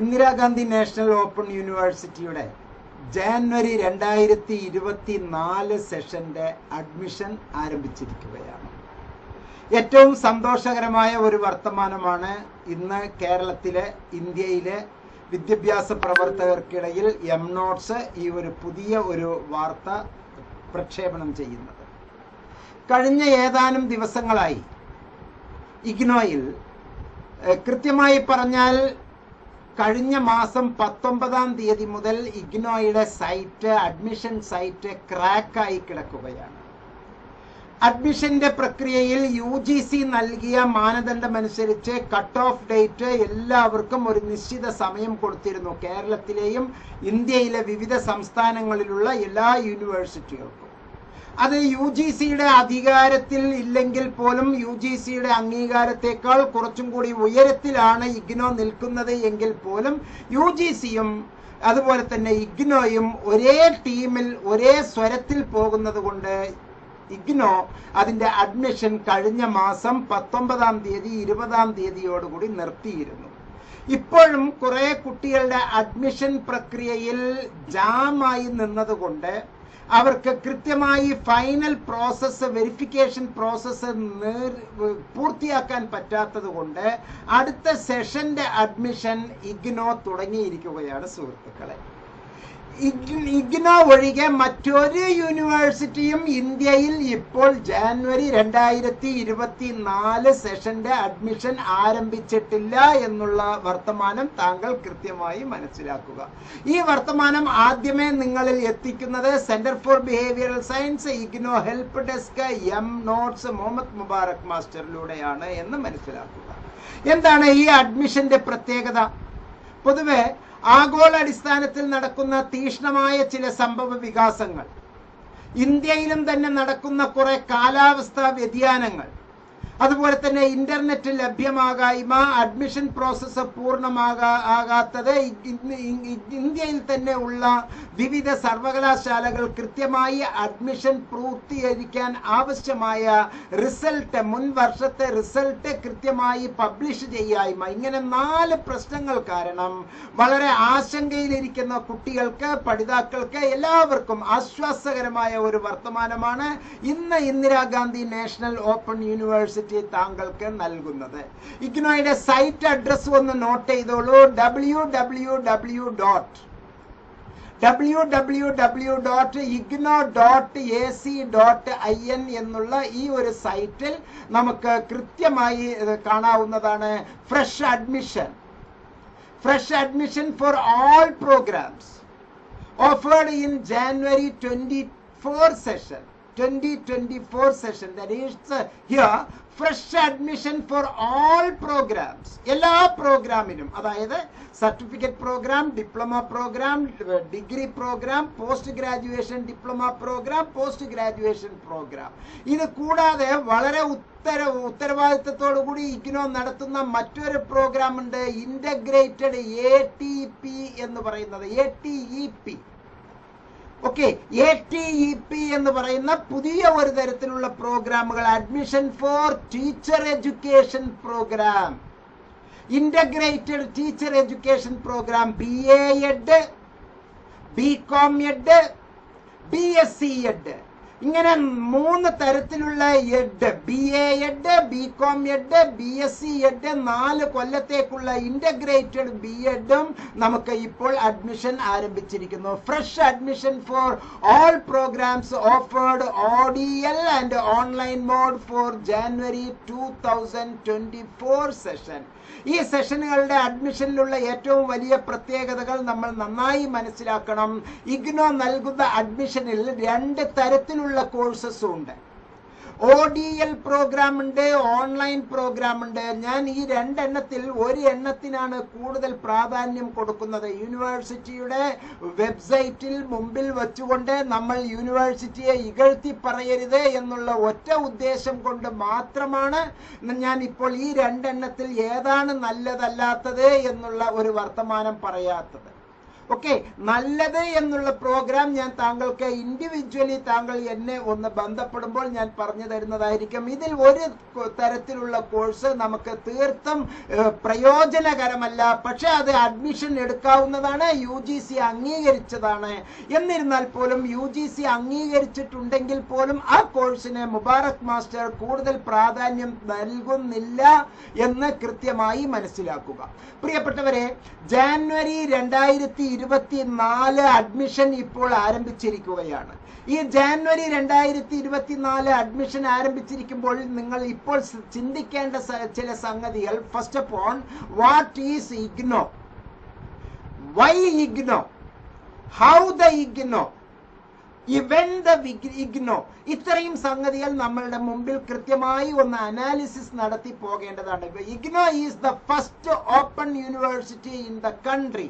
Indira Gandhi national open യൂണിവേഴ്സിറ്റിയുടെ ജാനുവരി രണ്ടായിരത്തി ഇരുപത്തി നാല് സെഷന്റെ അഡ്മിഷൻ ആരംഭിച്ചിരിക്കുകയാണ്. ഏറ്റവും സന്തോഷകരമായ ഒരു വർത്തമാനമാണ് ഇന്ന് കേരളത്തിലെ ഇന്ത്യയിലെ വിദ്യാഭ്യാസ പ്രവർത്തകർക്കിടയിൽ എം നോട്ട്സ് ഈ ഒരു പുതിയ ഒരു വാർത്ത പ്രക്ഷേപണം ചെയ്യുന്നത്. കഴിഞ്ഞ ഏതാനും ദിവസങ്ങളായി ഇഗ്നോയിൽ കൃത്യമായി പറഞ്ഞാൽ കഴിഞ്ഞ മാസം പത്തൊമ്പതാം തീയതി മുതൽ ഇഗ്നോയുടെ സൈറ്റ് അഡ്മിഷൻ സൈറ്റ് ക്രാക്കായി കിടക്കുകയാണ്. അഡ്മിഷന്റെ പ്രക്രിയയിൽ യു ജി സി നൽകിയ മാനദണ്ഡമനുസരിച്ച് കട്ട് ഓഫ് ഡേറ്റ് എല്ലാവർക്കും ഒരു നിശ്ചിത സമയം കൊടുത്തിരുന്നു. കേരളത്തിലെയും ഇന്ത്യയിലെ വിവിധ സംസ്ഥാനങ്ങളിലുള്ള എല്ലാ യൂണിവേഴ്സിറ്റികൾക്കും. അത് യു ജി സിയുടെ അധികാരത്തിൽ ഇല്ലെങ്കിൽ പോലും യു ജി സിയുടെ അംഗീകാരത്തെക്കാൾ കുറച്ചും കൂടി ഉയരത്തിലാണ് ഇഗ്നോ നിൽക്കുന്നത് എങ്കിൽ പോലും യു ജി സിയും അതുപോലെ തന്നെ ഇഗ്നോയും ഒരേ ടീമിൽ ഒരേ സ്വരത്തിൽ പോകുന്നത് കൊണ്ട് ഇഗ്നോ അതിന്റെ അഡ്മിഷൻ കഴിഞ്ഞ മാസം പത്തൊമ്പതാം തീയതി ഇരുപതാം തീയതിയോടുകൂടി നിർത്തിയിരുന്നു. ഇപ്പോഴും കുറെ കുട്ടികളുടെ അഡ്മിഷൻ പ്രക്രിയയിൽ ജാമായി നിന്നതുകൊണ്ട് അവർക്ക് കൃത്യമായി ഫൈനൽ പ്രോസസ്സ് വെരിഫിക്കേഷൻ പ്രോസസ്സ് പൂർത്തിയാക്കാൻ പറ്റാത്തത് കൊണ്ട് അടുത്ത സെഷന്റെ അഡ്മിഷൻ ഇഗ്നോ തുടങ്ങിയിരിക്കുകയാണ് സുഹൃത്തുക്കളെ. ഇഗ്നോ ഒഴികെ മറ്റൊരു യൂണിവേഴ്സിറ്റിയും ഇന്ത്യയിൽ ഇപ്പോൾ ജാനുവരി രണ്ടായിരത്തി ഇരുപത്തി നാല് സെഷന്റെ അഡ്മിഷൻ ആരംഭിച്ചിട്ടില്ല എന്നുള്ള വർത്തമാനം താങ്കൾ കൃത്യമായി മനസ്സിലാക്കുക. ഈ വർത്തമാനം ആദ്യമേ നിങ്ങളിൽ എത്തിക്കുന്നത് centre for behavioural science IGNOU help desk M notes Muhammad Mubarak മാസ്റ്ററിലൂടെയാണ് എന്ന് മനസ്സിലാക്കുക. എന്താണ് ഈ അഡ്മിഷന്റെ പ്രത്യേകത? പൊതുവെ ആഗോളാടിസ്ഥാനത്തിൽ നടക്കുന്ന തീഷ്ണമായ ചില സംഭവ വികാസങ്ങൾ. ഇന്ത്യയിലും തന്നെ നടക്കുന്ന കുറെ കാലാവസ്ഥാ വ്യതിയാനങ്ങൾ. അതുപോലെ തന്നെ ഇന്റർനെറ്റ് ലഭ്യമാകായ്മ അഡ്മിഷൻ പ്രോസസ്സ് പൂർണമാകാ ആകാത്തത് ഇന്ത്യയിൽ തന്നെ ഉള്ള വിവിധ സർവകലാശാലകൾ കൃത്യമായി അഡ്മിഷൻ പൂർത്തീകരിക്കാൻ ആവശ്യമായ റിസൾട്ട് മുൻ വർഷത്തെ റിസൾട്ട് കൃത്യമായി പബ്ലിഷ് ചെയ്യായ്മ. ഇങ്ങനെ നാല് പ്രശ്നങ്ങൾ കാരണം വളരെ ആശങ്കയിലിരിക്കുന്ന കുട്ടികൾക്ക് പഠിതാക്കൾക്ക് എല്ലാവർക്കും ആശ്വാസകരമായ ഒരു വർത്തമാനമാണ്. ഇന്ന് ഇന്ദിരാഗാന്ധി നാഷണൽ ഓപ്പൺ യൂണിവേഴ്സിറ്റി താങ്കൾക്ക് നൽകുന്നത്. ഇഗ്നോയുടെ സൈറ്റ് അഡ്രസ് ഒന്ന് നോട്ട് ചെയ്തോളൂ. W W W dot W W W dot IGNOU dot A C dot I N എന്നുള്ള ഈ ഒരു സൈറ്റിൽ നമുക്ക് കൃത്യമായി കാണാവുന്നതാണ് fresh admission fresh admission for all programmes offered in January 24 session. 2024 session that is uh, here fresh admission for all programs. എല്ലാ പ്രോഗ്രാമിനും അതായത് certificate programme diploma programme degree programme post graduation diploma programme post graduation programme ഇത് കൂടാതെ വളരെ ഉത്തര ഉത്തരവാദിത്തത്തോടു കൂടി ഇഗ്നോ നടത്തുന്ന മറ്റൊരു programme ഉണ്ട് ഇന്റഗ്രേറ്റഡ് എ ടി പി എന്ന് പറയുന്നത് A T E P okay A T E P എന്ന് പറയുന്ന പുതിയ ഒരു തരത്തിലുള്ള പ്രോഗ്രാമുകൾ admission for teacher education programme integrated teacher education programme B A Ed B Com Ed B S C Ed ഇങ്ങനെ മൂന്ന് തരത്തിലുള്ള Ed B A Ed B Com Ed B S C Ed നാല് കൊല്ലത്തേക്കുള്ള ഇന്റഗ്രേറ്റഡ് ബി എഡും നമുക്ക് ഇപ്പോൾ admission ആരംഭിച്ചിരിക്കുന്നു. Fresh admission for all programmes offered ODL and online mode for January two thousand twenty four session ഈ സെഷനുകളുടെ അഡ്മിഷനിലുള്ള ഏറ്റവും വലിയ പ്രത്യേകതകൾ നമ്മൾ നന്നായി മനസ്സിലാക്കണം. ഇഗ്നോ നൽകുന്ന അഡ്മിഷനിൽ രണ്ട് തരത്തിലുള്ള കോഴ്സസ് ഉണ്ട്. ഒ ഡി എൽ പ്രോഗ്രാം ഉണ്ട് ഓൺലൈൻ പ്രോഗ്രാം ഉണ്ട്. ഞാൻ ഈ രണ്ടെണ്ണത്തിൽ ഒരു എണ്ണത്തിനാണ് കൂടുതൽ പ്രാധാന്യം കൊടുക്കുന്നത്. യൂണിവേഴ്സിറ്റിയുടെ വെബ്സൈറ്റിൽ മുമ്പിൽ വെച്ചുകൊണ്ട് നമ്മൾ യൂണിവേഴ്സിറ്റിയെ ഇകഴ്ത്തി പറയരുത് എന്നുള്ള ഒറ്റ ഉദ്ദേശം കൊണ്ട് മാത്രമാണ് ഞാൻ ഇപ്പോൾ ഈ രണ്ടെണ്ണത്തിൽ ഏതാണ് നല്ലതല്ലാത്തത് എന്നുള്ള ഒരു വർത്തമാനം പറയാത്തത്. ഓക്കെ നല്ലത് എന്നുള്ള പ്രോഗ്രാം ഞാൻ താങ്കൾക്ക് ഇൻഡിവിജ്വലി താങ്കൾ എന്നെ ഒന്ന് ബന്ധപ്പെടുമ്പോൾ ഞാൻ പറഞ്ഞു തരുന്നതായിരിക്കും. ഇതിൽ ഒരു തരത്തിലുള്ള കോഴ്സ് നമുക്ക് തീർത്തും പ്രയോജനകരമല്ല. പക്ഷെ അത് അഡ്മിഷൻ എടുക്കാവുന്നതാണ് യു ജി സി അംഗീകരിച്ചതാണ്. എന്നിരുന്നാൽ പോലും യു ജി സി അംഗീകരിച്ചിട്ടുണ്ടെങ്കിൽ പോലും ആ കോഴ്സിന് മുബാറക് മാസ്റ്റർ കൂടുതൽ പ്രാധാന്യം നൽകുന്നില്ല എന്ന് കൃത്യമായി മനസ്സിലാക്കുക. പ്രിയപ്പെട്ടവരെ ജാനുവരി രണ്ടായിരത്തി ഇരുപത്തി നാല് അഡ്മിഷൻ ഇപ്പോൾ ആരംഭിച്ചിരിക്കുകയാണ്. ഈ ജാനുവരി രണ്ടായിരത്തി ഇരുപത്തിനാല് അഡ്മിഷൻ ആരംഭിച്ചിരിക്കുമ്പോൾ നിങ്ങൾ ഇപ്പോൾ ചിന്തിക്കേണ്ട ചില സംഗതികൾ. First of all what is IGNOU why IGNOU how the IGNOU the IGNOU ഇത്രയും സംഗതികൾ നമ്മളുടെ മുമ്പിൽ കൃത്യമായി ഒന്ന് അനാലിസിസ് നടത്തി പോകേണ്ടതാണ്. IGNOU is the first open university in the country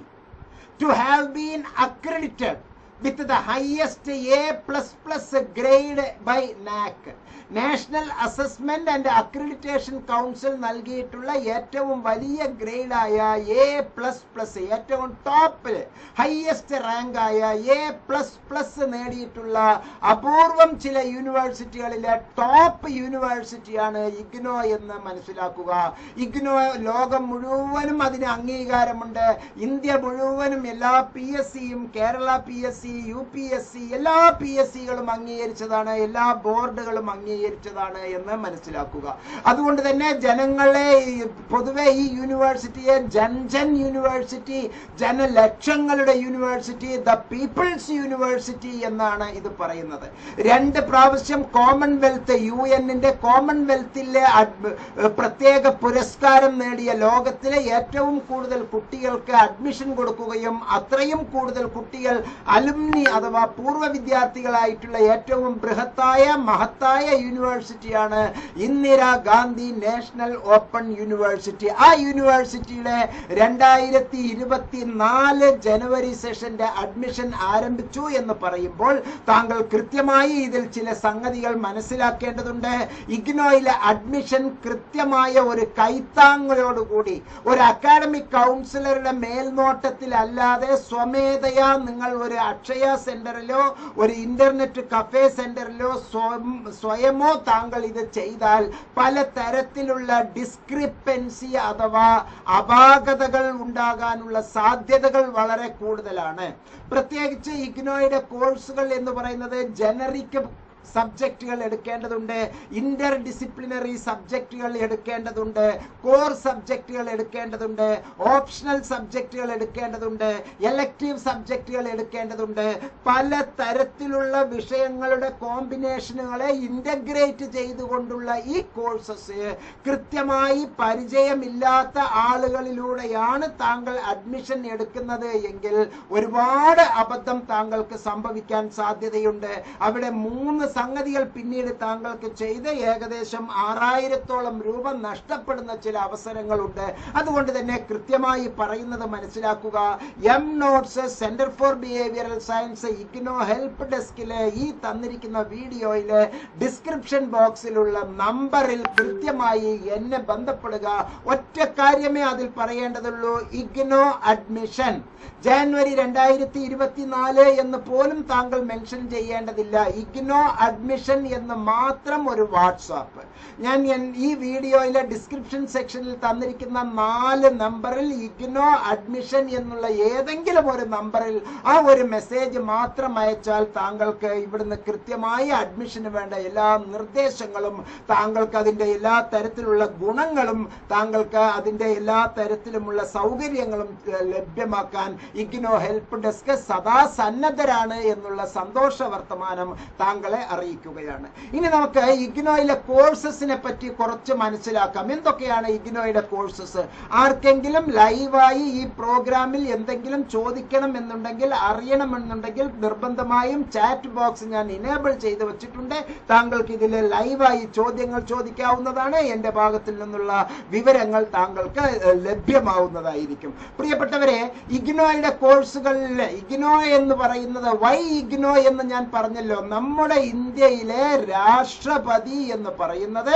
to have been accredited with the highest A plus plus grade by NAAC national assessment and accreditation council നൽകിയിട്ടുള്ള ഏറ്റവും വലിയ ഗ്രേഡായ എ പ്ലസ് പ്ലസ് ഏറ്റവും ടോപ്പിൽ highest rank ആയ A plus plus നേടിയിട്ടുള്ള അപൂർവം ചില യൂണിവേഴ്സിറ്റികളിലെ ടോപ്പ് യൂണിവേഴ്സിറ്റിയാണ് ഇഗ്നോ എന്ന് മനസ്സിലാക്കുക. ഇഗ്നോ ലോകം മുഴുവനും അതിന് അംഗീകാരമുണ്ട്. ഇന്ത്യ മുഴുവനും എല്ലാ പി എസ് സിയും Kerala P S C U P S C എല്ലാ പി എസ് സികളും അംഗീകരിച്ചതാണ് എല്ലാ ബോർഡുകളും അംഗീകരിച്ചതാണ് എന്ന് മനസ്സിലാക്കുക. അതുകൊണ്ട് തന്നെ ജനങ്ങളെ പൊതുവെ ഈ യൂണിവേഴ്സിറ്റിയെ ജൻജൻ യൂണിവേഴ്സിറ്റി ജനലക്ഷങ്ങളുടെ യൂണിവേഴ്സിറ്റി ദ പീപ്പിൾസ് യൂണിവേഴ്സിറ്റി എന്നാണ് ഇത് പറയുന്നത്. രണ്ട് പ്രാവശ്യം കോമൺവെൽത്ത് യു എന്നിന്റെ കോമൺവെൽത്തിലെ പ്രത്യേക പുരസ്കാരം നേടിയ ലോകത്തിലെ ഏറ്റവും കൂടുതൽ കുട്ടികൾക്ക് അഡ്മിഷൻ കൊടുക്കുകയും അത്രയും കൂടുതൽ കുട്ടികൾ അലുമിനി അഥവാ പൂർവ വിദ്യാർത്ഥികളായിട്ടുള്ള ഏറ്റവും ബൃഹത്തായ മഹത്തായ യൂണിവേഴ്സിറ്റിയാണ് ഇന്ദിരാഗാന്ധി നാഷണൽ ഓപ്പൺ യൂണിവേഴ്സിറ്റി. ആ യൂണിവേഴ്സിറ്റിയുടെ രണ്ടായിരത്തി ഇരുപത്തി നാല് ജനുവരി സെഷന്റെ അഡ്മിഷൻ ആരംഭിച്ചു എന്ന് പറയുമ്പോൾ താങ്കൾ കൃത്യമായി ഇതിൽ ചില സംഗതികൾ മനസ്സിലാക്കേണ്ടതുണ്ട്. ഇഗ്നോയിലെ അഡ്മിഷൻ കൃത്യമായ ഒരു കൈത്താങ്ങലോടുകൂടി ഒരു അക്കാഡമിക് കൗൺസിലറുടെ മേൽനോട്ടത്തിലല്ലാതെ സ്വമേധയാ നിങ്ങൾ ഒരു അക്ഷയ സെന്ററിലോ ഒരു ഇന്റർനെറ്റ് കഫേ സെന്ററിലോ സ്വയമോ താങ്കൾ ഇത് ചെയ്താൽ പല തരത്തിലുള്ള ഡിസ്ക്രിപ്പൻസി അഥവാ അപാകതകൾ ഉണ്ടാകാനുള്ള സാധ്യതകൾ വളരെ കൂടുതലാണ്. പ്രത്യേകിച്ച് ഇഗ്നോയുടെ കോഴ്സുകൾ എന്ന് പറയുന്നത് ജനറിക് സബ്ജക്റ്റുകൾ എടുക്കേണ്ടതുണ്ട്. ഇന്റർ ഡിസിപ്ലിനറി സബ്ജക്റ്റുകൾ എടുക്കേണ്ടതുണ്ട്. കോർ സബ്ജക്റ്റുകൾ എടുക്കേണ്ടതുണ്ട്. ഓപ്ഷണൽ സബ്ജക്റ്റുകൾ എടുക്കേണ്ടതുണ്ട്. എലക്റ്റീവ് സബ്ജക്റ്റുകൾ എടുക്കേണ്ടതുണ്ട്. പല തരത്തിലുള്ള വിഷയങ്ങളുടെ കോമ്പിനേഷനുകളെ ഇന്റഗ്രേറ്റ് ചെയ്തുകൊണ്ടുള്ള ഈ കോഴ്സസ് കൃത്യമായി പരിചയമില്ലാത്ത ആളുകളിലൂടെയാണ് താങ്കൾ അഡ്മിഷൻ എടുക്കുന്നത് എങ്കിൽ ഒരുപാട് അബദ്ധം താങ്കൾക്ക് സംഭവിക്കാൻ സാധ്യതയുണ്ട്. അവിടെ മൂന്ന് സംഗതികൾ പിന്നീട് താങ്കൾക്ക് ചെയ്ത് ഏകദേശം ആറായിരത്തോളം രൂപ നഷ്ടപ്പെടുന്ന ചില അവസരങ്ങളുണ്ട്. അതുകൊണ്ട് തന്നെ കൃത്യമായി പറയുന്നത് മനസ്സിലാക്കുക. M notes centre for behavioural science IGNOU help ഡെസ്കിലെ ഈ തന്നിരിക്കുന്ന വീഡിയോയിലെ ഡിസ്ക്രിപ്ഷൻ ബോക്സിലുള്ള നമ്പറിൽ കൃത്യമായി എന്നെ ബന്ധപ്പെടുക. ഒറ്റ കാര്യമേ അതിൽ പറയേണ്ടതുള്ളൂ. ഇഗ്നോ അഡ്മിഷൻ ജാനുവരി രണ്ടായിരത്തി ഇരുപത്തിനാല് എന്ന് പോലും താങ്കൾ മെൻഷൻ ചെയ്യേണ്ടതില്ല. ഇഗ്നോ അഡ്മിഷൻ എന്ന് മാത്രം ഒരു വാട്സാപ്പ് ഞാൻ ഈ വീഡിയോയിലെ ഡിസ്ക്രിപ്ഷൻ സെക്ഷനിൽ തന്നിരിക്കുന്ന നാല് നമ്പറിൽ ഇഗ്നോ അഡ്മിഷൻ എന്നുള്ള ഏതെങ്കിലും ഒരു നമ്പറിൽ ആ ഒരു മെസ്സേജ് മാത്രം അയച്ചാൽ താങ്കൾക്ക് ഇവിടുന്ന് കൃത്യമായി അഡ്മിഷന് വേണ്ട എല്ലാ നിർദ്ദേശങ്ങളും താങ്കൾക്ക് അതിന്റെ എല്ലാ തരത്തിലുള്ള ഗുണങ്ങളും താങ്കൾക്ക് അതിന്റെ എല്ലാ തരത്തിലുമുള്ള സൗകര്യങ്ങളും ലഭ്യമാക്കാൻ ഇഗ്നോ ഹെൽപ്പ് ഡെസ്ക് സദാ സന്നദ്ധരാണ് എന്നുള്ള സന്തോഷ വർത്തമാനം താങ്കളെ അറിയിക്കുകയാണ്. ഇനി നമുക്ക് ഇഗ്നോയിലെ കോഴ്സസിനെ പറ്റി കുറച്ച് മനസ്സിലാക്കാം. എന്തൊക്കെയാണ് ഇഗ്നോയുടെ കോഴ്സസ് ആർക്കെങ്കിലും ലൈവായി ഈ പ്രോഗ്രാമിൽ എന്തെങ്കിലും ചോദിക്കണം എന്നുണ്ടെങ്കിൽ അറിയണമെന്നുണ്ടെങ്കിൽ നിർബന്ധമായും ചാറ്റ് ബോക്സ് ഞാൻ ഇനേബിൾ ചെയ്ത് വെച്ചിട്ടുണ്ട്. താങ്കൾക്ക് ഇതിൽ ലൈവായി ചോദ്യങ്ങൾ ചോദിക്കാവുന്നതാണ്. എന്റെ ഭാഗത്തിൽ നിന്നുള്ള വിവരങ്ങൾ താങ്കൾക്ക് ലഭ്യമാവുന്നതായിരിക്കും. പ്രിയപ്പെട്ടവരെ ഇഗ്നോയുടെ കോഴ്സുകളിൽ ഇഗ്നോ എന്ന് പറയുന്നത് വൈ ഇഗ്നോ എന്ന് ഞാൻ പറഞ്ഞല്ലോ. നമ്മുടെ ഇന്ത്യയിലെ രാഷ്ട്രപതി എന്ന് പറയുന്നത്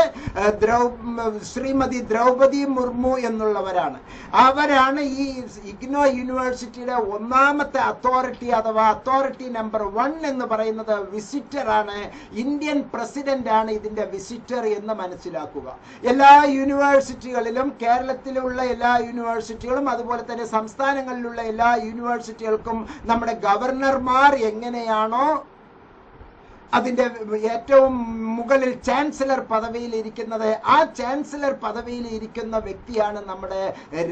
ശ്രീമതി ദ്രൗപതി മുർമു എന്നുള്ളവരാണ്. അവരാണ് ഈ ഇഗ്നോ യൂണിവേഴ്സിറ്റിയുടെ ഒന്നാമത്തെ അതോറിറ്റി അഥവാ അതോറിറ്റി നമ്പർ വൺ എന്ന് പറയുന്നത് വിസിറ്റർ ആണ് ഇന്ത്യൻ പ്രസിഡന്റ് ആണ് ഇതിന്റെ വിസിറ്റർ എന്ന് മനസ്സിലാക്കുക. എല്ലാ യൂണിവേഴ്സിറ്റികളിലും കേരളത്തിലുള്ള എല്ലാ യൂണിവേഴ്സിറ്റികളും അതുപോലെ തന്നെ സംസ്ഥാനങ്ങളിലുള്ള എല്ലാ യൂണിവേഴ്സിറ്റികൾക്കും നമ്മുടെ ഗവർണർമാർ എങ്ങനെയാണോ അതിന്റെ ഏറ്റവും മുകളിൽ ചാൻസലർ പദവിയിൽ ഇരിക്കുന്നത് ആ ചാൻസലർ പദവിയിൽ ഇരിക്കുന്ന വ്യക്തിയാണ് നമ്മുടെ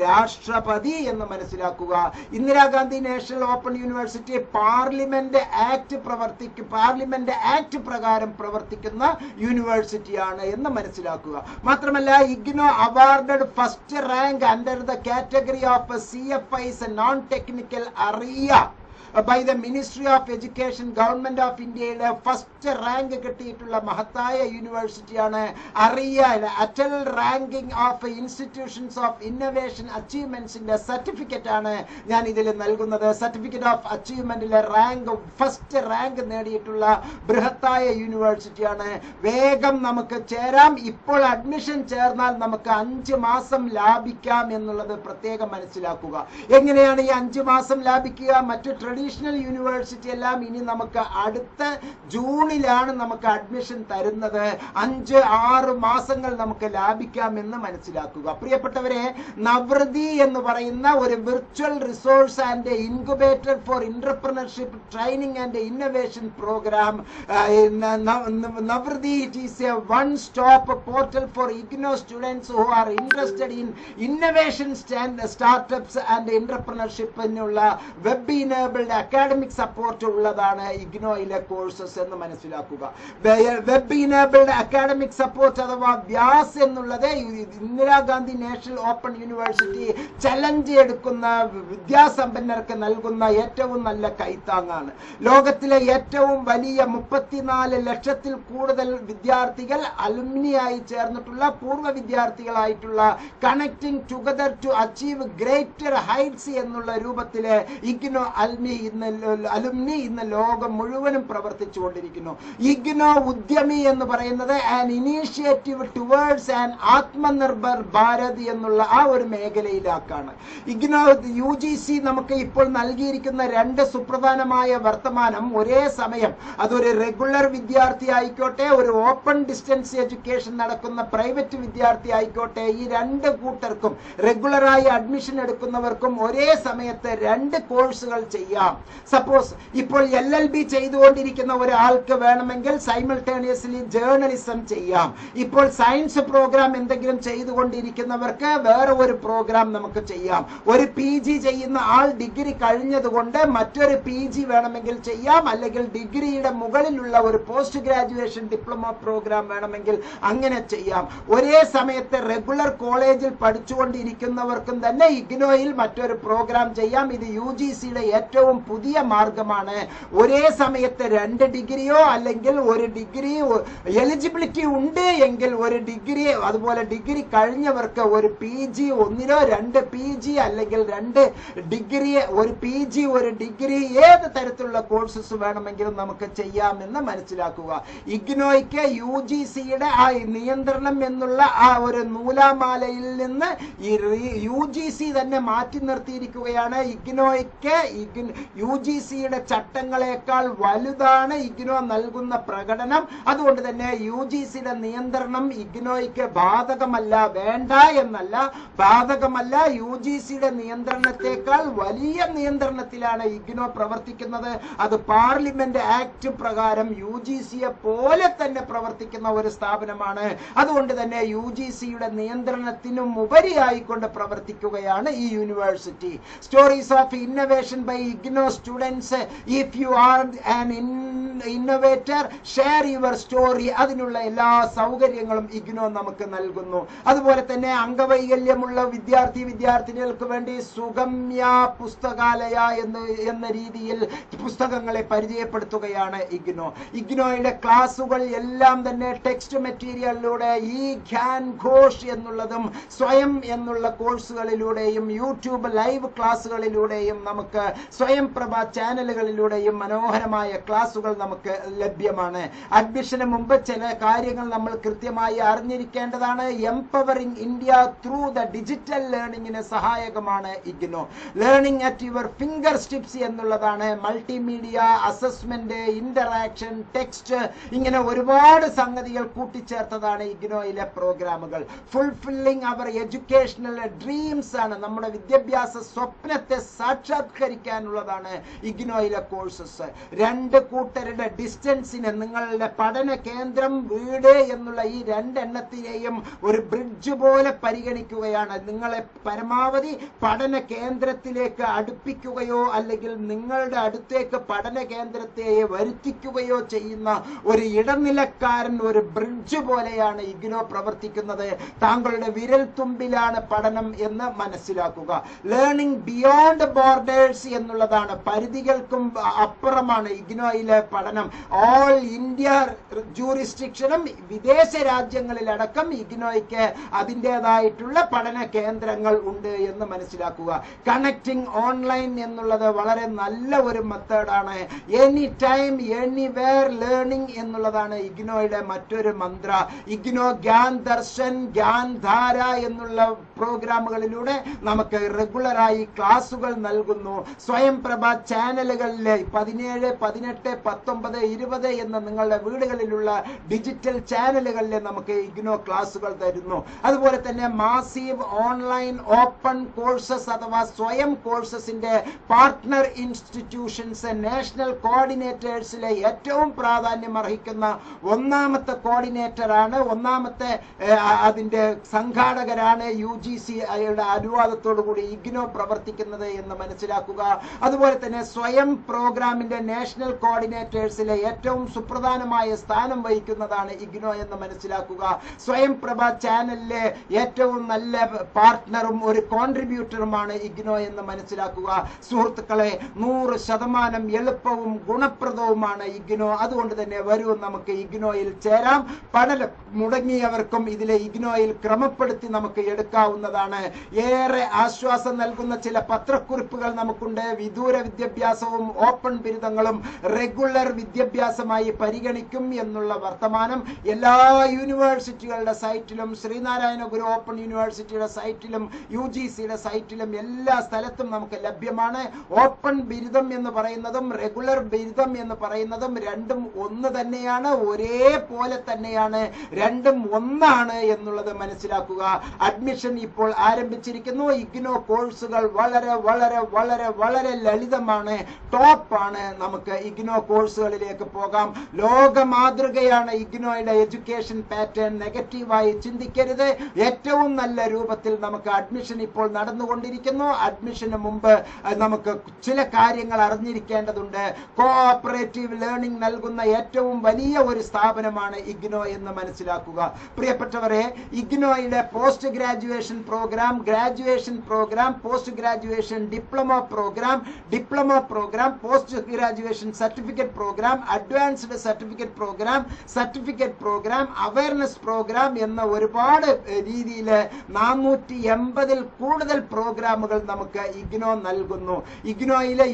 രാഷ്ട്രപതി എന്ന് മനസ്സിലാക്കുക. Indira Gandhi national open university parliament act പ്രവർത്തിക്കും പാർലമെന്റ് ആക്ട് പ്രകാരം പ്രവർത്തിക്കുന്ന യൂണിവേഴ്സിറ്റിയാണ് എന്ന് മനസ്സിലാക്കുക. മാത്രമല്ല IGNOU awarded first rank under the category of C F Is non technical അറിയ. By the ministry of education government of ഇന്ത്യയുടെ ഫസ്റ്റ് റാങ്ക് കിട്ടിയിട്ടുള്ള മഹത്തായ യൂണിവേഴ്സിറ്റിയാണ് അറിയ Atal ranking of institutions of innovation അച്ചീവ്മെന്റ്സിന്റെ certificate ആണ് ഞാൻ ഇതിൽ നൽകുന്നത്. സർട്ടിഫിക്കറ്റ് ഓഫ് അച്ചീവ്മെന്റിലെ റാങ്ക് ഫസ്റ്റ് റാങ്ക് നേടിയിട്ടുള്ള ബൃഹത്തായ യൂണിവേഴ്സിറ്റിയാണ് വേഗം നമുക്ക് ചേരാം. ഇപ്പോൾ അഡ്മിഷൻ ചേർന്നാൽ നമുക്ക് അഞ്ച് മാസം ലാഭിക്കാം എന്നുള്ളത് പ്രത്യേകം മനസ്സിലാക്കുക. എങ്ങനെയാണ് ഈ അഞ്ച് മാസം ലാഭിക്കുക? മറ്റു ട്രഡീഷണൽ യൂണിവേഴ്സിറ്റി എല്ലാം ഇനി നമുക്ക് അടുത്ത ജൂണിലാണ് നമുക്ക് അഡ്മിഷൻ തരുന്നത്. അഞ്ച് ആറ് മാസങ്ങൾ നമുക്ക് ലാഭിക്കാമെന്ന് മനസ്സിലാക്കുക. പ്രിയപ്പെട്ടവരെ നവൃതി എന്ന് പറയുന്ന ഒരു virtual resource and incubator for entrepreneurship training and innovation programme Navriti it is a one stop portal for IGNOU students who are interested in innovation startups and എന്റർപ്രണർഷിപ്പിനുള്ള web enabled academic support ഉള്ളതാണ് ഇഗ്നോയിലെ courses എന്ന് മനസ്സിലാക്കുക. Web enabled academic support അഥവാ വ്യാസ് എന്നുള്ളത് Indira Gandhi national open university challenge എടുക്കുന്ന വിദ്യാസമ്പന്നർക്ക് നൽകുന്ന ഏറ്റവും നല്ല കൈത്താങ്ങാണ്. ലോകത്തിലെ ഏറ്റവും വലിയ മുപ്പത്തിനാല് ലക്ഷത്തിൽ കൂടുതൽ വിദ്യാർത്ഥികൾ അലുമിനിയായി ചേർന്നിട്ടുള്ള പൂർവ വിദ്യാർത്ഥികളായിട്ടുള്ള connecting together to achieve greater heights എന്നുള്ള രൂപത്തിലെ ഇഗ്നോ അൽമി ഇന്ന് അലുമിനി ഇന്ന് ലോകം മുഴുവനും പ്രവർത്തിച്ചു കൊണ്ടിരിക്കുന്നു ഇഗ്നോ ഉദ്യമി എന്ന് പറയുന്നത് an initiative towards an Atmanirbhar Bharat എന്നുള്ള ആ ഒരു മേഖലയിലാക്കാണ്. ഇഗ്നോ യു ജി സി നമുക്ക് ഇപ്പോൾ നൽകിയിരിക്കുന്ന രണ്ട് സുപ്രധാനമായ വർത്തമാനം ഒരേ സമയം അതൊരു റെഗുലർ വിദ്യാർത്ഥി ആയിക്കോട്ടെ ഒരു ഓപ്പൺ ഡിസ്റ്റൻസ് എഡ്യൂക്കേഷൻ നടക്കുന്ന പ്രൈവറ്റ് വിദ്യാർത്ഥി ആയിക്കോട്ടെ ഈ രണ്ട് കൂട്ടർക്കും റെഗുലറായി അഡ്മിഷൻ എടുക്കുന്നവർക്കും ഒരേ സമയത്ത് രണ്ട് കോഴ്സുകൾ ചെയ്യാം. സപ്പോസ് ഇപ്പോൾ എൽ എൽ ബി ചെയ്തുകൊണ്ടിരിക്കുന്ന ഒരാൾക്ക് വേണമെങ്കിൽ സൈമിൾട്ടേനിയസ്ലി ജേർണലിസം ചെയ്യാം. ഇപ്പോൾ സയൻസ് പ്രോഗ്രാം എന്തെങ്കിലും ചെയ്തുകൊണ്ടിരിക്കുന്നവർക്ക് വേറെ ഒരു പ്രോഗ്രാം നമുക്ക് ചെയ്യാം. ഒരു പി ജി ചെയ്യുന്ന ആൾ ഡിഗ്രി കഴിഞ്ഞതുകൊണ്ട് മറ്റൊരു പി ജി വേണമെങ്കിൽ ചെയ്യാം. അല്ലെങ്കിൽ ഡിഗ്രിയുടെ മുകളിലുള്ള ഒരു പോസ്റ്റ് ഗ്രാജുവേഷൻ ഡിപ്ലോമ പ്രോഗ്രാം വേണമെങ്കിൽ അങ്ങനെ ചെയ്യാം. ഒരേ സമയത്ത് റെഗുലർ കോളേജിൽ പഠിച്ചുകൊണ്ടിരിക്കുന്നവർക്കും തന്നെ ഇഗ്നോയിൽ മറ്റൊരു പ്രോഗ്രാം ചെയ്യാം. ഇത് യു ജി സിയുടെ ഏറ്റവും പുതിയ മാർഗമാണ്. ഒരേ സമയത്ത് രണ്ട് ഡിഗ്രിയോ അല്ലെങ്കിൽ ഒരു ഡിഗ്രി എലിജിബിലിറ്റി ഉണ്ട് എങ്കിൽ ഒരു ഡിഗ്രി അതുപോലെ ഡിഗ്രി കഴിഞ്ഞവർക്ക് ഒരു പി ജി ഒന്നിനോ രണ്ട് പി ജി അല്ലെങ്കിൽ രണ്ട് ഡിഗ്രി ഒരു പി ജി ഒരു ഡിഗ്രി ഏത് തരത്തിലുള്ള കോഴ്സസ് വേണമെങ്കിലും നമുക്ക് ചെയ്യാമെന്ന് മനസ്സിലാക്കുക. ഇഗ്നോയ്ക്ക് യു ജി സിയുടെ ആ നിയന്ത്രണം എന്നുള്ള ആ ഒരു നൂലാമാലയിൽ നിന്ന് ഈ യു ജി സി തന്നെ മാറ്റി നിർത്തിയിരിക്കുകയാണ്. ഇഗ്നോയ്ക്ക് യു ജി സിയുടെ ചട്ടങ്ങളെക്കാൾ വലുതാണ് ഇഗ്നോ നൽകുന്ന പ്രകടനം. അതുകൊണ്ട് തന്നെ യു ജി സിയുടെ നിയന്ത്രണം ഇഗ്നോയ്ക്ക് ബാധകമല്ല വേണ്ട എന്നല്ല. ബാധകമല്ല യു ജി സിയുടെ നിയന്ത്രണത്തെക്കാൾ വലിയ നിയന്ത്രണത്തിലാണ് ഇഗ്നോ പ്രവർത്തിക്കുന്നത്. അത് പാർലമെന്റ് ആക്ട് പ്രകാരം യു ജി സിയെ പോലെ തന്നെ പ്രവർത്തിക്കുന്ന ഒരു സ്ഥാപനമാണ്. അതുകൊണ്ട് തന്നെ യു ജി സിയുടെ നിയന്ത്രണത്തിനും ഉപരിയായിക്കൊണ്ട് പ്രവർത്തിക്കുകയാണ് ഈ university. Stories of innovation by IGNOU students if you are an innovator share your story. അതിനുള്ള എല്ലാ സൗകര്യങ്ങളും ഇഗ്നോ നമുക്ക് നൽകുന്നു. അതുപോലെ തന്നെ അംഗവൈകല്യമുള്ള വിദ്യാർത്ഥി വിദ്യാർത്ഥിനികൾക്ക് വേണ്ടി സുഗമ്യ പുസ്തകാലയ എന്ന് എന്ന രീതിയിൽ പുസ്തകങ്ങളെ പരിചയപ്പെടുത്തുകയാണ് ഇഗ്നോ. ഇഗ്നോയുടെ ക്ലാസുകൾ എല്ലാം തന്നെ ടെക്സ്റ്റ് മെറ്റീരിയലിലൂടെ ഈ ഖ്യാൻ ഘോഷ് എന്നുള്ളതും സ്വയം എന്നുള്ള കോഴ്സുകളിലൂടെയും യൂട്യൂബ് ലൈവ് ക്ലാസ്സുകളിലൂടെയും നമുക്ക് സ്വയം സ്വയം പ്രഭ ചാനലുകളിലൂടെയും മനോഹരമായ ക്ലാസുകൾ നമുക്ക് ലഭ്യമാണ്. അഡ്മിഷന് മുമ്പ് ചില കാര്യങ്ങൾ നമ്മൾ കൃത്യമായി അറിഞ്ഞിരിക്കേണ്ടതാണ്. Empowering India through the digital ലേണിംഗിന് സഹായകമാണ് IGNOU. Learning at your fingertips എന്നുള്ളതാണ് മൾട്ടിമീഡിയ അസസ്മെന്റ് ഇന്ററാക്ഷൻ ടെക്സ്റ്റ് ഇങ്ങനെ ഒരുപാട് സംഗതികൾ കൂട്ടിച്ചേർത്തതാണ് ഇഗ്നോയിലെ പ്രോഗ്രാമുകൾ. ഫുൾഫില്ലിംഗ് അവർ എഡ്യൂക്കേഷണൽ ഡ്രീംസ് ആണ്. നമ്മുടെ വിദ്യാഭ്യാസ സ്വപ്നത്തെ സാക്ഷാത്കരിക്കാനുള്ളതാണ് ഇഗ്നോയിലെ കോഴ്സസ് രണ്ട് കൂട്ടരുടെ ഡിസ്റ്റൻസിന് നിങ്ങളുടെ പഠന കേന്ദ്രം വീട് എന്നുള്ള ഈ രണ്ടെണ്ണത്തിനെയും ഒരു ബ്രിഡ്ജ് പോലെ പരിഗണിക്കുകയാണ്. നിങ്ങളെ പരമാവധി പഠന കേന്ദ്രത്തിലേക്ക് അടുപ്പിക്കുകയോ അല്ലെങ്കിൽ നിങ്ങളുടെ അടുത്തേക്ക് പഠന കേന്ദ്രത്തെ വരുത്തിക്കുകയോ ചെയ്യുന്ന ഒരു ഇടനിലക്കാരൻ ഒരു ബ്രിഡ്ജ് പോലെയാണ് ഇഗ്നോ പ്രവർത്തിക്കുന്നത്. താങ്കളുടെ വിരൽ തുമ്പിലാണ് പഠനം എന്ന് മനസ്സിലാക്കുക. ലേണിംഗ് ബിയോണ്ട് ബോർഡേഴ്സ് എന്നുള്ളതാണ് പരിധികൾക്കും അപ്പുറമാണ് ഇഗ്നോയിലെ പഠനം. ഓൾ ഇന്ത്യ ജൂറിസ്ട്രിക്ഷനും വിദേശ രാജ്യങ്ങളിലടക്കം ഇഗ്നോയ്ക്ക് അതിന്റെതായിട്ടുള്ള പഠന കേന്ദ്രങ്ങൾ ഉണ്ട് എന്ന് മനസ്സിലാക്കുക. കണക്റ്റിംഗ് ഓൺലൈൻ എന്നുള്ളത് വളരെ നല്ല ഒരു മെത്തേഡാണ്. Any time anywhere learning എന്നുള്ളതാണ് ഇഗ്നോയുടെ മറ്റൊരു മന്ത്ര. ഇഗ്നോ ഗ്യാൻ ദർശൻ ഗ്യാൻ ധാര എന്നുള്ള പ്രോഗ്രാമുകളിലൂടെ നമുക്ക് റെഗുലറായി ക്ലാസുകൾ നൽകുന്നു. സ്വയം പ്രഭ ചാനലുകളിലെ പതിനേഴ് പതിനെട്ട് പത്തൊമ്പത് ഇരുപത് എന്ന നിങ്ങളുടെ വീടുകളിലുള്ള ഡിജിറ്റൽ ചാനലുകളിലെ നമുക്ക് ഇഗ്നോ ക്ലാസ്സുകൾ തരുന്നു. അതുപോലെ തന്നെ മാസീവ് ഓൺലൈൻ ഓപ്പൺ കോഴ്സസ് അഥവാ സ്വയം കോഴ്സസിന്റെ പാർട്ട്ണർ ഇൻസ്റ്റിറ്റ്യൂഷൻസ് നാഷണൽ കോർഡിനേറ്റേഴ്സിലെ ഏറ്റവും പ്രാധാന്യം അർഹിക്കുന്ന ഒന്നാമത്തെ കോർഡിനേറ്റർ ആണ് ഒന്നാമത്തെ അതിന്റെ സംഘാടകരാണ് യു ജി സി യുടെ അനുവാദത്തോടു കൂടി ഇഗ്നോ പ്രവർത്തിക്കുന്നത് എന്ന് മനസ്സിലാക്കുക. അതുപോലെ തന്നെ സ്വയം പ്രോഗ്രാമിന്റെ നാഷണൽ കോർഡിനേറ്റേഴ്സിലെ ഏറ്റവും സുപ്രധാനമായ സ്ഥാനം വഹിക്കുന്നതാണ് ഇഗ്നോ എന്ന് മനസ്സിലാക്കുക. സ്വയം പ്രഭ ചാനലിലെ ഏറ്റവും നല്ല പാർട്ട്ണറും ഒരു കോൺട്രിബ്യൂട്ടറുമാണ് ഇഗ്നോ എന്ന് മനസ്സിലാക്കുക. സുഹൃത്തുക്കളെ നൂറ് ശതമാനം എളുപ്പവും ഗുണപ്രദവുമാണ് ഇഗ്നോ. അതുകൊണ്ട് തന്നെ വരൂ നമുക്ക് ഇഗ്നോയിൽ ചേരാം. പഠനം മുടങ്ങിയവർക്കും ഇതിലെ ഇഗ്നോയിൽ ക്രമപ്പെടുത്തി നമുക്ക് എടുക്കാവുന്നതാണ്. ഏറെ ആശ്വാസം നൽകുന്ന ചില പത്രക്കുറിപ്പുകൾ നമുക്കുണ്ട്. വിദൂര വിദ്യാഭ്യാസവും ഓപ്പൺ ബിരുദങ്ങളും റെഗുലർ വിദ്യാഭ്യാസമായി പരിഗണിക്കും എന്നുള്ള വർത്തമാനം എല്ലാ യൂണിവേഴ്സിറ്റികളുടെ സൈറ്റിലും ശ്രീനാരായണ ഗുരു ഓപ്പൺ യൂണിവേഴ്സിറ്റിയുടെ സൈറ്റിലും യു ജി സിയുടെ സൈറ്റിലും എല്ലാ സ്ഥലത്തും നമുക്ക് ലഭ്യമാണ്. ഓപ്പൺ ബിരുദം എന്ന് പറയുന്നതും റെഗുലർ ബിരുദം എന്ന് പറയുന്നതും രണ്ടും ഒന്ന് തന്നെയാണ് ഒരേ പോലെ തന്നെയാണ് രണ്ടും ഒന്നാണ് എന്നുള്ളത് മനസ്സിലാക്കുക. അഡ്മിഷൻ ഇപ്പോൾ ആരംഭിച്ചിരിക്കുന്നു. ഇഗ്നോ കോഴ്സുകൾ വളരെ വളരെ വളരെ വളരെ ലളിതമാണ് ടോപ്പാണ് നമുക്ക് ഇഗ്നോ കോഴ്സുകളിലേക്ക് പോകാം. ലോക മാതൃകയാണ് ഇഗ്നോയുടെ എഡ്യൂക്കേഷൻ പാറ്റേൺ. നെഗറ്റീവായി ചിന്തിക്കരുത്. ഏറ്റവും നല്ല രൂപത്തിൽ നമുക്ക് അഡ്മിഷൻ ഇപ്പോൾ നടന്നുകൊണ്ടിരിക്കുന്നു. അഡ്മിഷന് മുമ്പ് നമുക്ക് ചില കാര്യങ്ങൾ അറിഞ്ഞിരിക്കേണ്ടതുണ്ട്. കോഓപ്പറേറ്റീവ് ലേണിംഗ് നൽകുന്ന ഏറ്റവും വലിയ ഒരു സ്ഥാപനമാണ് ഇഗ്നോ എന്ന് മനസ്സിലാക്കുക. പ്രിയപ്പെട്ടവരെ ഇഗ്നോയുടെ post graduation programme graduation programme post graduation diploma programme diploma programme post graduation certificate programme advanced certificate programme certificate programme awareness programme എന്ന ഒരുപാട് രീതിയിൽ നാനൂറ്റി എൺപതിൽ കൂടുതൽ പ്രോഗ്രാമുകൾ നമുക്ക് ഇഗ്നോ നൽകുന്നു. ഇഗ്നോയിലെ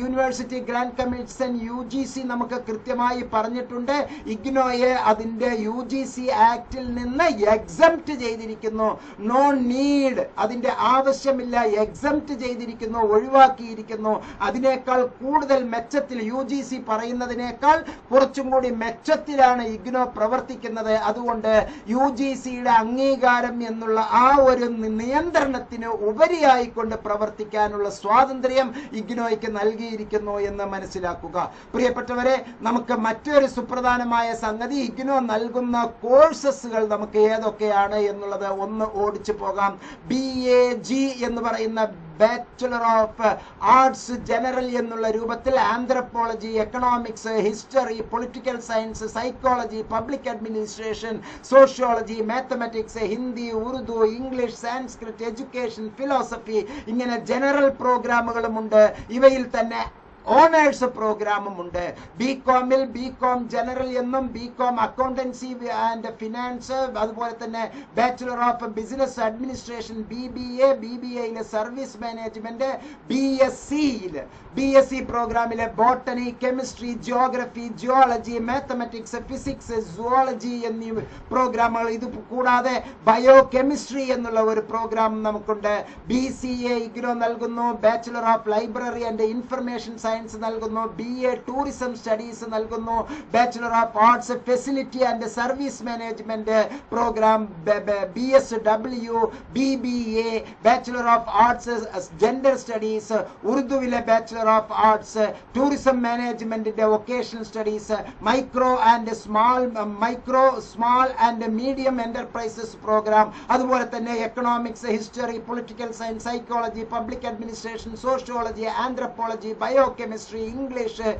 university grants commission U G C നമുക്ക് കൃത്യമായി പറഞ്ഞിട്ടുണ്ട്. ഇഗ്നോയെ അതിന്റെ യു ജി സി ആക്ടിൽ നിന്ന് എക്സംപ്റ്റ് ചെയ്തിരിക്കുന്നു. നോൺ നീഡ് അതിന്റെ ആവശ്യമില്ല എക്സംപ്റ്റ് ചെയ്തിരിക്കുന്നു ഒഴിവാക്കിയിരിക്കുന്നു. അതിനേക്കാൾ കൂടുതൽ മെച്ചത്തിൽ യു ജി സി പറയുന്നതിനേക്കാൾ കുറച്ചും കൂടി മെച്ചത്തിലാണ് ഇഗ്നോ പ്രവർത്തിക്കുന്നത്. അതുകൊണ്ട് യു ജി സിയുടെ അംഗീകാരം എന്നുള്ള ആ ഒരു നിയന്ത്രണത്തിന് ഉപരിയായിക്കൊണ്ട് പ്രവർത്തിക്കാനുള്ള സ്വാതന്ത്ര്യം ഇഗ്നോയ്ക്ക് നൽകിയിരിക്കുന്നു എന്ന് മനസ്സിലാക്കുക. പ്രിയപ്പെട്ടവരെ നമുക്ക് മറ്റൊരു സുപ്രധാനമായ സംഗതി. ഇഗ്നോ നൽകുന്ന കോഴ്സസുകൾ നമുക്ക് ഏതൊക്കെയാണ് എന്നുള്ളത് ഒന്ന് ഓടിച്ചു പോകാം. ബി എ ജി എന്ന് പറയുന്ന ബാച്ചുലർ ഓഫ് ആർട്സ് ജനറൽ എന്നുള്ള രൂപത്തിൽ anthropology economics history political science psychology public administration sociology mathematics Hindi Urdu English Sanskrit education philosophy ഇങ്ങനെ ജനറൽ പ്രോഗ്രാമുകളുമുണ്ട് ഇവയിൽ തന്നെ ഓണേഴ്സ് പ്രോഗ്രാമും ഉണ്ട് ബി കോമിൽ ബി കോം ജനറൽ എന്നും B Com accountancy and finance അതുപോലെ തന്നെ bachelor of business administration B B A B B എയിലെ സർവീസ് മാനേജ്മെന്റ് ബി എസ് സിയിൽ ബി എസ് സി പ്രോഗ്രാമിലെ botany chemistry geography geology mathematics physics zoology എന്നീ പ്രോഗ്രാമുകൾ ഇത് കൂടാതെ ബയോ കെമിസ്ട്രി എന്നുള്ള ഒരു പ്രോഗ്രാം നമുക്കുണ്ട്. ബി സി എ ഇഗ്നോ നൽകുന്നു. Bachelor of library and information science നൽകുന്നു ബി എ ടൂറിസം സ്റ്റഡീസ് നൽകുന്നു bachelor of arts facility and service management programme B S W B B A bachelor of arts gender studies ഉറുദുവിലെ bachelor of arts tourism മാനേജ്മെന്റിന്റെ vocational studies micro and small micro small and medium enterprises programme അതുപോലെ തന്നെ economics history political science psychology public administration sociology anthropology biochemistry English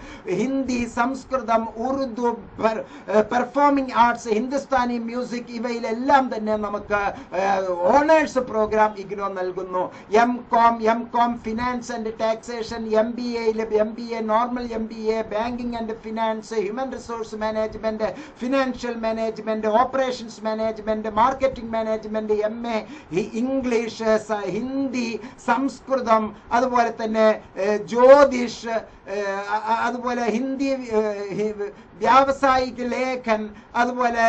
Hindi Sanskrit Urdu performing arts Hindustani music ഇവയിലെല്ലാം തന്നെ നമുക്ക് honours programme IGNOU നൽകുന്നു. M Com M Com finance and taxation M B എയിൽ M B A normal M B A banking and finance human resource management financial management operations management marketing management M A English Hindi Sanskrit അതുപോലെ തന്നെ ജ്യോതിഷ് അതുപോലെ ഹിന്ദി വ്യാവസായിക ലേഖൻ അതുപോലെ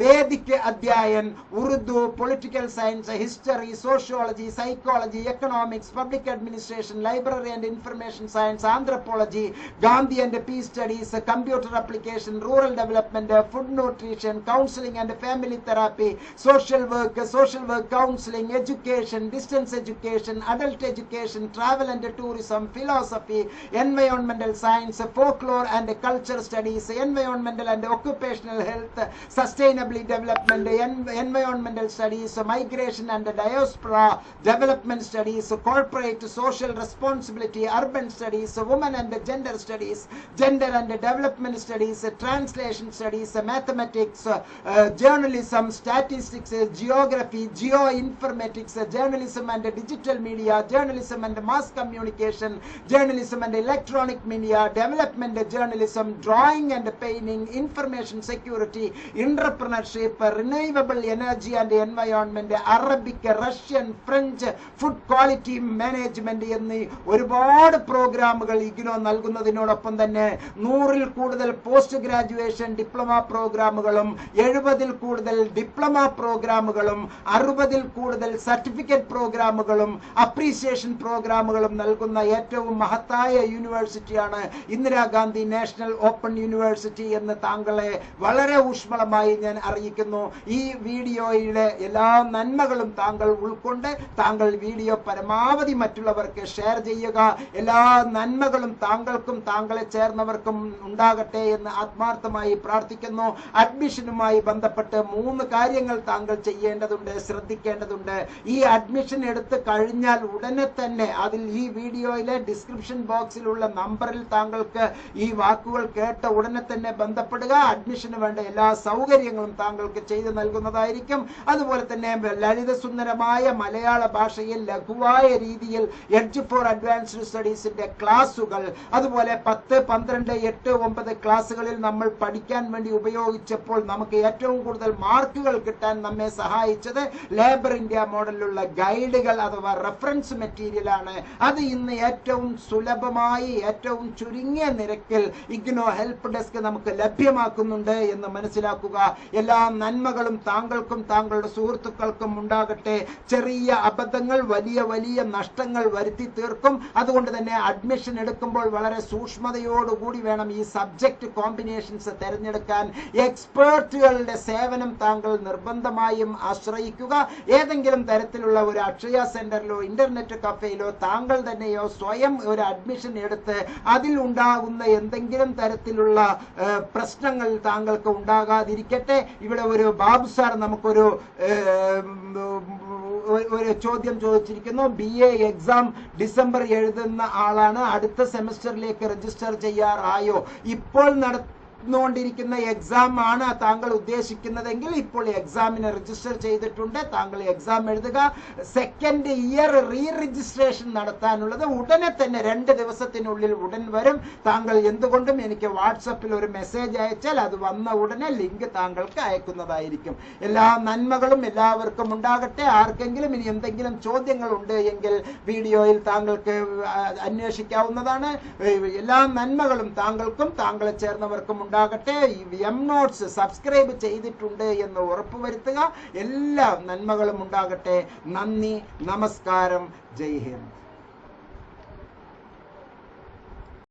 വേദിക് അധ്യായൻ Urdu political science history sociology psychology economics public administration library and information science anthropology Gandhi and peace studies computer application rural development food nutrition counselling and family therapy social work social work counselling education distance education adult education travel and tourism philosophy എൻവയോൺമെന്റൽ science folklore and culture studies, environmental and occupational health, sustainable development, en environmental studies, migration and diaspora development studies, corporate social responsibility, urban studies, women and gender studies, gender and development studies, translation studies, mathematics, uh, journalism, statistics, geography, geoinformatics, journalism and digital media, journalism and mass communication, journalism and electronic media, development journalism, drawing and painting, information security entrepreneurship renewable energy and environment Arabic Russian French food quality management എന്നീ ഒരുപാട് പ്രോഗ്രാമുകൾ ഇഗ്നോ നൽകുന്നതിനോടൊപ്പം തന്നെ നൂറിൽ കൂടുതൽ post graduation diploma പ്രോഗ്രാമുകളും എഴുപതിൽ കൂടുതൽ diploma പ്രോഗ്രാമുകളും അറുപതിൽ കൂടുതൽ സർട്ടിഫിക്കറ്റ് പ്രോഗ്രാമുകളും അപ്രീസിയേഷൻ പ്രോഗ്രാമുകളും നൽകുന്ന ഏറ്റവും മഹത്തായ യൂണിവേഴ്സിറ്റിയാണ് ഇന്ദിരാഗാന്ധി നാഷണൽ ഓപ്പൺ യൂണിവേഴ്സിറ്റി എന്ന് താങ്കളെ വളരെ ഊഷ്മളമായി ഞാൻ അറിയിക്കുന്നു. ഈ വീഡിയോയിലെ എല്ലാ നന്മകളും താങ്കൾ ഉൾക്കൊണ്ട് താങ്കൾ വീഡിയോ പരമാവധി മറ്റുള്ളവർക്ക് ഷെയർ ചെയ്യുക. എല്ലാ നന്മകളും താങ്കൾക്കും താങ്കളെ ചേർന്നവർക്കും ഉണ്ടാകട്ടെ എന്ന് ആത്മാർത്ഥമായി പ്രാർത്ഥിക്കുന്നു. അഡ്മിഷനുമായി ബന്ധപ്പെട്ട് മൂന്ന് കാര്യങ്ങൾ താങ്കൾ ചെയ്യേണ്ടതുണ്ട് ശ്രദ്ധിക്കേണ്ടതുണ്ട്. ഈ അഡ്മിഷൻ എടുത്ത് കഴിഞ്ഞാൽ ഉടനെ തന്നെ അതിൽ ഈ വീഡിയോയിലെ ഡിസ്ക്രിപ്ഷൻ ബോക്സിലുള്ള നമ്പറിൽ താങ്കൾക്ക് ഈ വാക്കുകൾ കേട്ട ഉടനെ തന്നെ ബന്ധപ്പെടുക. അഡ്മിഷന് വേണ്ട എല്ലാ സൗകര്യങ്ങളും താങ്കൾക്ക് ചെയ്തു നൽകുന്നതായിരിക്കും. അതുപോലെ തന്നെ ലളിത സുന്ദരമായ മലയാള ഭാഷയിൽ ലഘുവായ രീതിയിൽ എഡ്ജ് ഫോർ അഡ്വാൻസ്ഡ് സ്റ്റഡീസിന്റെ ക്ലാസുകൾ അതുപോലെ പത്ത് പന്ത്രണ്ട് എട്ട് ഒമ്പത് ക്ലാസ്സുകളിൽ നമ്മൾ പഠിക്കാൻ വേണ്ടി ഉപയോഗിച്ചപ്പോൾ നമുക്ക് ഏറ്റവും കൂടുതൽ മാർക്കുകൾ കിട്ടാൻ നമ്മെ സഹായിച്ചത് ലേബർ ഇന്ത്യ മോഡലിലുള്ള ഗൈഡുകൾ അഥവാ റെഫറൻസ് മെറ്റീരിയൽ ആണ്. അത് ഇന്ന് ഏറ്റവും സുലഭമായി ഏറ്റവും ചുരുങ്ങിയ നിരക്കിൽ ഇഗ്നോ ഹെൽപ്പ് ഡെസ്ക് നമുക്ക് ലഭ്യമാക്കുന്നുണ്ട് എന്ന് മനസ്സിലാക്കുക. എല്ലാ നന്മകളും താങ്കൾക്കും താങ്കളുടെ സുഹൃത്തുക്കൾക്കും ഉണ്ടാകട്ടെ. ചെറിയ അബദ്ധങ്ങൾ വലിയ വലിയ നഷ്ടങ്ങൾ വരുത്തി തീർക്കും. അതുകൊണ്ട് തന്നെ അഡ്മിഷൻ എടുക്കുമ്പോൾ വളരെ സൂക്ഷ്മതയോടുകൂടി വേണം ഈ സബ്ജക്ട് കോമ്പിനേഷൻസ് തിരഞ്ഞെടുക്കാൻ. എക്സ്പേർട്ടുകളുടെ സേവനം താങ്കൾ നിർബന്ധമായും ആശ്രയിക്കുക. ഏതെങ്കിലും തരത്തിലുള്ള ഒരു അക്ഷയ സെന്ററിലോ ഇന്റർനെറ്റ് കഫേയിലോ താങ്കൾ തന്നെയോ സ്വയം ഒരു അഡ്മിഷൻ എടുത്ത് അതിൽ ഉണ്ടാകുന്ന എന്തെങ്കിലും തരത്തിലുള്ള പ്രശ്നങ്ങൾ താങ്കൾക്ക് ഉണ്ടാകാതിരിക്കട്ടെ. ഇവിടെ ഒരു ബാബു സാർ നമുക്കൊരു ഒരു- ചോദ്യം ചോദിച്ചിരിക്കുന്നു. ബി എ എക്സാം ഡിസംബർ എഴുതുന്ന ആളാണ്. അടുത്ത സെമസ്റ്ററിലേക്ക് രജിസ്റ്റർ ചെയ്യാറായോ? ഇപ്പോൾ നട നടന്നുകൊണ്ടിരിക്കുന്ന എക്സാം ആണ് താങ്കൾ ഉദ്ദേശിക്കുന്നതെങ്കിൽ ഇപ്പോൾ എക്സാമിന് രജിസ്റ്റർ ചെയ്തിട്ടുണ്ട്. താങ്കൾ എക്സാം എഴുതുക. സെക്കൻഡ് ഇയർ റീ രജിസ്ട്രേഷൻ നടത്താനുള്ളത് ഉടനെ തന്നെ രണ്ട് ദിവസത്തിനുള്ളിൽ ഉടൻ വരും. താങ്കൾ എന്തുകൊണ്ടും എനിക്ക് വാട്സപ്പിൽ ഒരു മെസ്സേജ് അയച്ചാൽ അത് വന്ന ഉടനെ ലിങ്ക് താങ്കൾക്ക് അയക്കുന്നതായിരിക്കും. എല്ലാ നന്മകളും എല്ലാവർക്കും ഉണ്ടാകട്ടെ. ആർക്കെങ്കിലും ഇനി എന്തെങ്കിലും ചോദ്യങ്ങൾ ഉണ്ട് എങ്കിൽ വീഡിയോയിൽ താങ്കൾക്ക് അന്വേഷിക്കാവുന്നതാണ്. എല്ലാ നന്മകളും താങ്കൾക്കും താങ്കളെ ചേർന്നവർക്കും ഉണ്ടാകട്ടെ. എം നോട്ട്സ് സബ്സ്ക്രൈബ് ചെയ്തിട്ടുണ്ട് എന്ന് ഉറപ്പുവരുത്തുക. എല്ലാ നന്മകളും ഉണ്ടാകട്ടെ. നന്ദി നമസ്കാരം. ജയ് ഹിന്ദ്.